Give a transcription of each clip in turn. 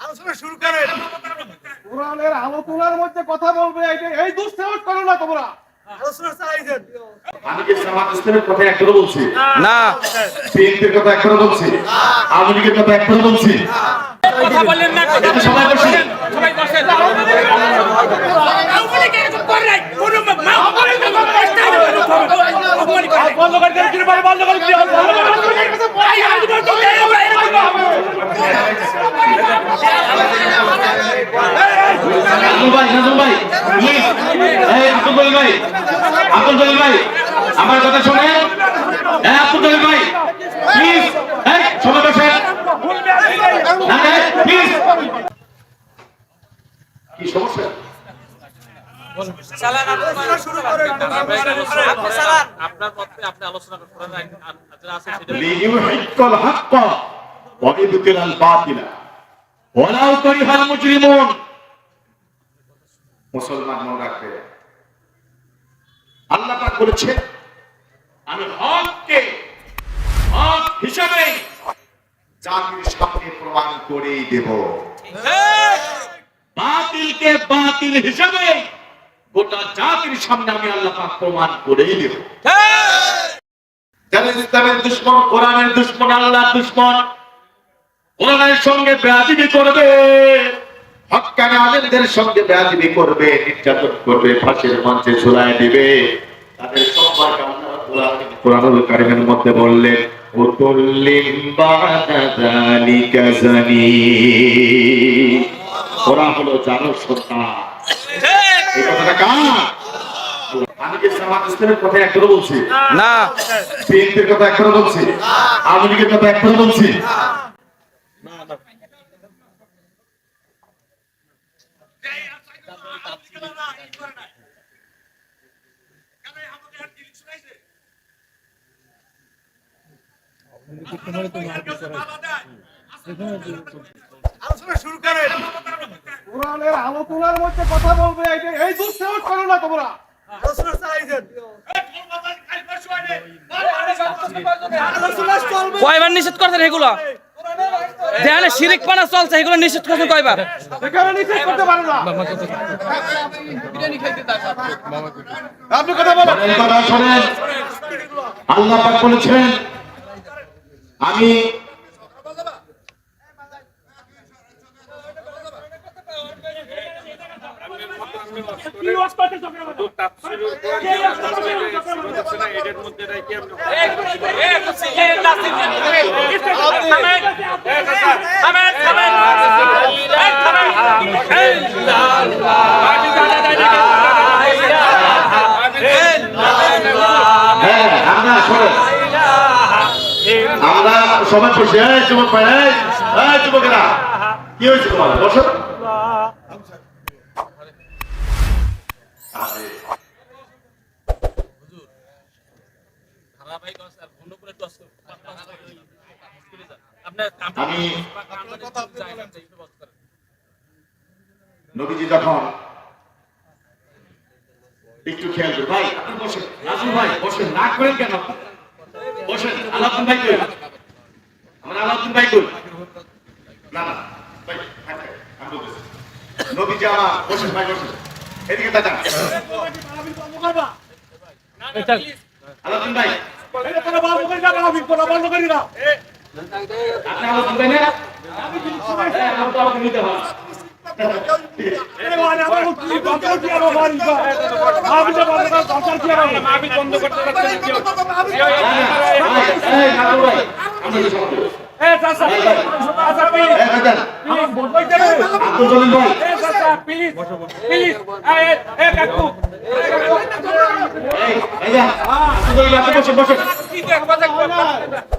আলোচনা শুরু করেন কোরআনের আলোচনার মধ্যে কথা বলবে এই- এই দুঃসাহস করো না তোমরা আমি কি জামাত ইসলামের কথা একবারও বলছি না বিএনপির কথা একবারও বলছি আওয়ামী লীগের কথা একবারও বলছি কথা বললেন না সবাই বসে সবাই বসেন আওয়ামী লীগ এরকম করে নাই কোনো মা করে না কষ্ট অপমান করে বন্ধ করে দেন বন্ধ করে দিও বন্ধ করে ভাই আজ বন্ধ করে আমরা এরকম নাজমুল ভাই নাজমুল ভাই প্লিজ এই আব্দুল জলিল ভাই আব্দুল জলিল ভাই আমার কথা শুনে আব্দুল জলিল ভাই প্লিজ এই সবাই বসেন। প্লিজ কি সমস্যা? মুসলমান মনে রাখবে। আল্লাহ পাক বলেছে আমি হককে হক হিসাবে জাতির সামনে প্রমাণ করেই দেব। বাতিলকে বাতিল হিসাবে গোটা জাতির সামনে আমি আল্লাহ পাক প্রমাণ করেই দেব। যারা ইসলামের দুশ্মন, কোরআনের দুশ্মন, আল্লাহর দুশ্মন, কোরআনের সঙ্গে বেয়াদিবি করবে হক্কানে আলেমদের সঙ্গে বেয়াদিবি করবে নির্যাতন করবে ফাঁসির মঞ্চে ঝুলায় দিবে। তাদের সম্পর্কে আল্লাহ রাব্বুল আলামিন কোরআনুল কারীমের মধ্যে বললেন উতুল্লিম বাদা যালিকা জানি ওরা হলো জানো সত্তা এই কথাটা কার? আমি কি জামাত ইসলামের কথা একবারও বলছি? না। বিএনপির কথা একবারও বলছি? আওয়ামী লীগের কথা একবারও বলছি? আলোচনা শুরু করেন কোরআনের আলোচনার মধ্যে কথা বলবে এই- এই দুঃসাহস করো না তোমরা। আলোচনা চালাইছেন কয়বার নিষেধ করছেন এগুলো? দেয়ালে শিরিক পানা চলছে এগুলো নিষেধ করছেন কয়বার? নিষেধ করতে পারো না। আপনি কথা বলেন। আল্লাহ পাক বলেছেন আমি হ্যাঁ সবাই বসে এই যুবক ভাই এই, যুবকেরা কি হয়েছে তোমার বসো। আমি নবীজি যখন একটু খেয়াল ভাই আপনি বসেন। ভাই বসেন। কই ভাই কই না না নবীজি আমার বসেন ভাই বসেন এদিকে তাকান আলাউদ্দিন ভাই বন্ধ হ্যাঁ, মানে করতে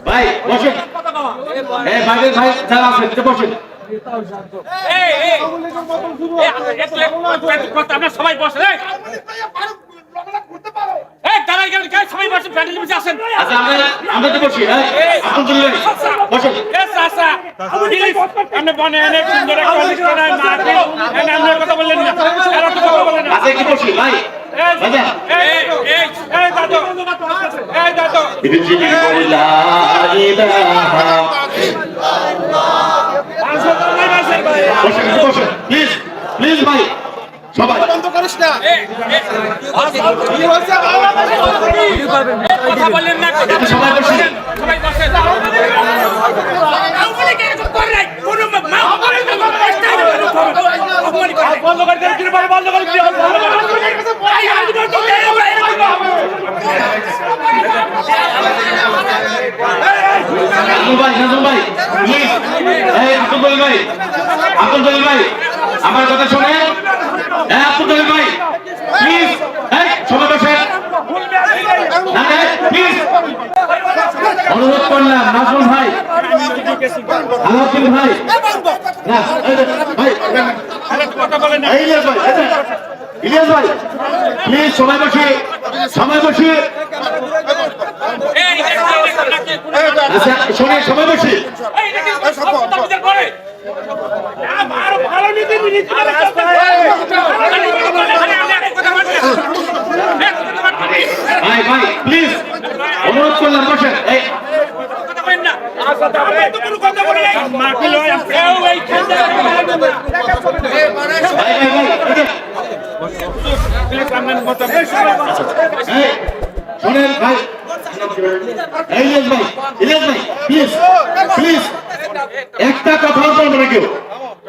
ভাই, বসেন ভাই ভাই যারা আছেন বসেন এই এই সবাই বসে আচ্ছা হ্যাঁ? আপনি বনে এনে সুন্দর কথা বললেন না। কথা বললেন না। আচ্ছা প্লিজ প্লিজ ভাই। সবাই। কথা বললেন না কথা সবাই বসেন সবাই বসেন করে না বন্ধ করে দেন বন্ধ করে দিও বন্ধ আমার কথা শুনে অনুরোধ করলাম নাজমুল ভাই আলাউদ্দিন ভাই ইলিয়াস ভাই ইলিয়াস ভাই প্লিজ সবাই বসে সবাই বসে আচ্ছা সবাই বসে এই দেখো কথা বুঝার পরে আরও ভালো নীতি নীতি করে কথা ভাই ভাই প্লিজ অনুরোধ করলাম বসেন। এই বলেন না। তো কোনো কথা বলে নাই। মাহফিল কেউ এই খেলতে ভাই ভাই ভাই এই যে, এই শোনেন ভাই। ইলিয়াস ভাই ইলিয়াস ভাই প্লিজ প্লিজ একটা কথা কেউ।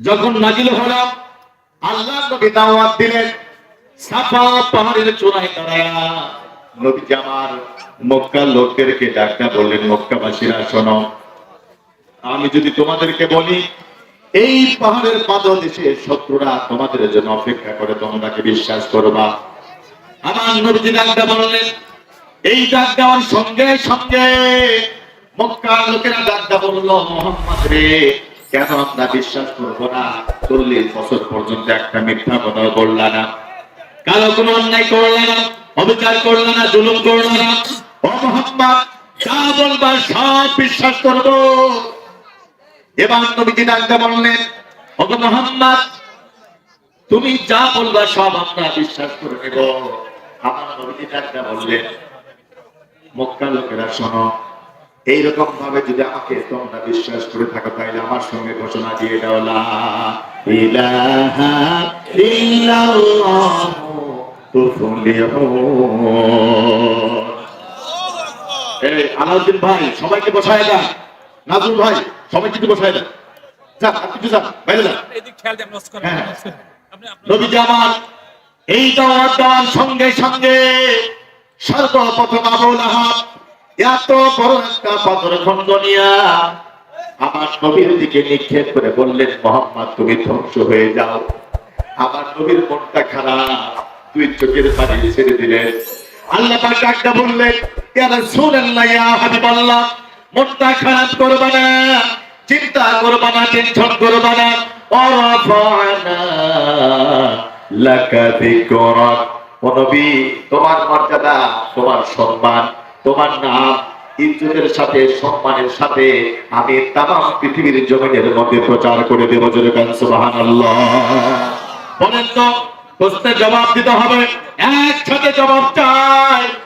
যখন নাজিল হলো আল্লাহ নবী দাওয়াত দিলেন, সাফা পাহাড়ের চূড়ায় দাঁড়ায়া। নবী আমার মক্কা লোকদেরকে ডাক্তার বললেন, মক্কাবাসীরা, শোনো, আমি যদি তোমাদেরকে বলি, এই পাহাড়ের পাদদেশে শত্রুরা তোমাদের জন্য অপেক্ষা করে তোমরা কি বিশ্বাস করবা আমার নবীজি ডাকটা বললেন, এই ডাক দেওয়ার সঙ্গে সঙ্গে মক্কার লোকেরা ডাকটা বলল, মোহাম্মদ রে কেন আমরা বিশ্বাস করব না? চল্লিশ বছর পর্যন্ত একটা মিথ্যা কথা বললা না। কালো কোনো অন্যায় করলে না, অবিচার করলে না, জুলুম করলে না। যা সব বিশ্বাস করব। এবার নবীজি ডাকতে বললেন, ওগো মোহাম্মদ, তুমি যা বলবা সব আমরা বিশ্বাস করে নেব। আমার নবীজি ডাকতে বললেন মক্কা লোকেরা শোনো এইরকম ভাবে যদি আমাকে তোমরা বিশ্বাস করে থাকো তাহলে আমার সঙ্গে ঘোষণা দিয়ে দাও এই আলাউদ্দিন ভাই সবাইকে বসায় দেন। নাজুল ভাই সবাই কিন্তু বসায় দেন। আপনি কিছু বাইরে করে হ্যাঁ। আপনি আপনি নবী জামান এই দাওয়াত দেওয়ার সঙ্গে সঙ্গে সর্বপ্রথম আবুল আহাব এত বড় একটা পাথর খন্ড নিয়া আমার নবীর দিকে নিক্ষেপ করে বললেন, মোহাম্মদ, তুমি ধ্বংস হয়ে যাও। আমার নবীর মনটা খারাপ। চোখের পানি ছেড়ে আল্লাহ ইয়া মনটা খারাপ করবে না, চিন্তা করবে না, টেনশন করবে না। লাকা ও নবী, তোমার মর্যাদা, তোমার সম্মান। তোমার নাম, ইজ্জতের সাথে, সম্মানের সাথে আমি তাম পৃথিবীর জমিনের মধ্যে প্রচার করে দেব জোরে গান সুবহানাল্লাহ। বলেন তো, প্রশ্নের জবাব দিতে হবে। একসাথে জবাব চাই।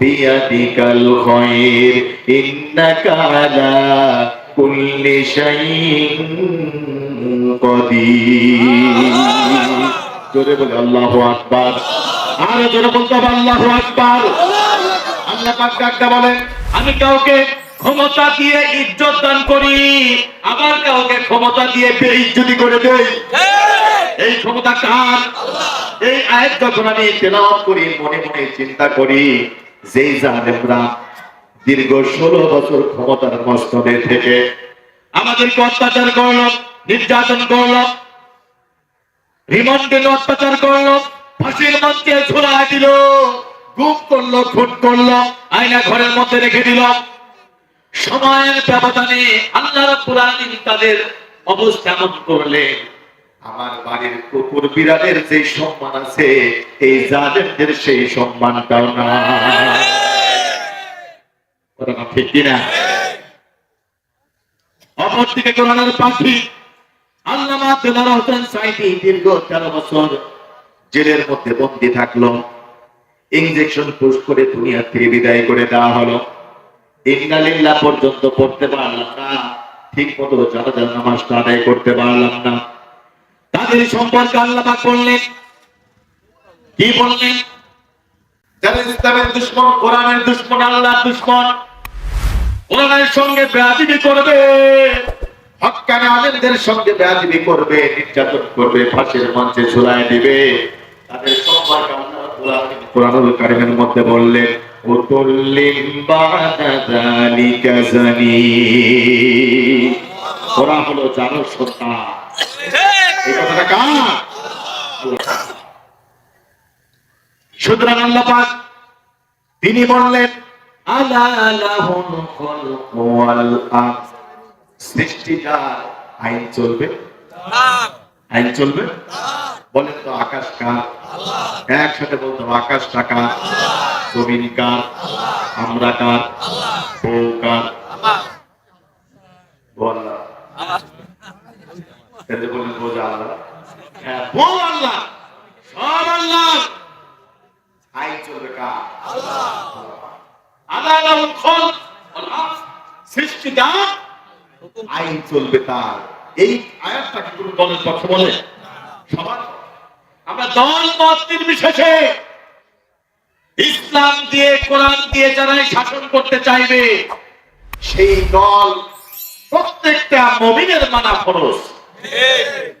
বিয়াদিকাল খায়র ইন্নাকা আলা কুল্লি শাইইন কদির। জোরে বলে আল্লাহু আকবার। আর জোরে বলতে হবে আল্লাহু আকবার। আল্লাহ পাক বলেন আমি কাউকে ক্ষমতা দিয়ে ইজ্জত দান করি আবার কাউকে ক্ষমতা দিয়ে বেইজ্জতি করে দেই। এই ক্ষমতা কার? এই আয়াত যখন আমি তেলাওয়াত করি মনে মনে চিন্তা করি যেই জালেমরা দীর্ঘ ষোলো বছর ক্ষমতার মস্তদে থেকে আমাদেরকে অত্যাচার করল? নির্যাতন করল? রিমান্ডে অত্যাচার করল? ফাঁসির মঞ্চে ঝোলা দিল, গুম করল, খুন করল, আয়না ঘরের মধ্যে রেখে দিল। সময়ের ব্যবধানে আল্লাহ তাদের অবস্থা এমন করলে আমার বাড়ির কুকুর বিড়ালের যে সম্মান আছে, এই জালেমদের সেই সম্মানটাও না। ঠিক কিনা? জেলের মধ্যে বন্দী থাকল। ইঞ্জেকশন করে বিদায় করে দেওয়া হলো। পর্যন্ত পড়তে পারলাম না। ঠিক মতো জানাজার নামাজটা আদায় করতে পারলাম না। তাদের সম্পর্কে আল্লাহ পাক বললেন। কি বললেন? যারা ইসলামের দুশ্মন, কোরআনের দুশ্মন, আল্লাহর দুশ্মন কোরআনের সঙ্গে বেয়াদবি করবে। হক্কানে আলেমদের সঙ্গে বেয়াদবি করবে, নির্যাতন করবে, ফাঁসির মঞ্চে ঝুলায় দিবে। তাদের সম্পর্কে আল্লাহ কোরআনুল কারীমের মধ্যে বললেন ওরা হলো জানো সত্তা সুতরাং আল্লাহ পাক তিনি বললেন সৃষ্টিটার আইন চলবে। আইন চলবে? বলেন তো আকাশ কার? একসাথে বলতো আকাশ কার? জমিন কার? আমরা কার? বউ কার? বললাম হ্যাঁ বউ আল্লাহ। সব আল্লাহ আইন চলবে কার আল্লাহ লাহুল খালক ওয়াল আমর সৃষ্টিটার আইন চলবে তার। এই আয়াতটা কি কোনো দলের পক্ষে বলে। সবার আমরা দল মত নির্বিশেষে ইসলাম দিয়ে কোরআন দিয়ে যারা শাসন করতে চাইবে সেই দল প্রত্যেকটা মমিনের মানা খরচ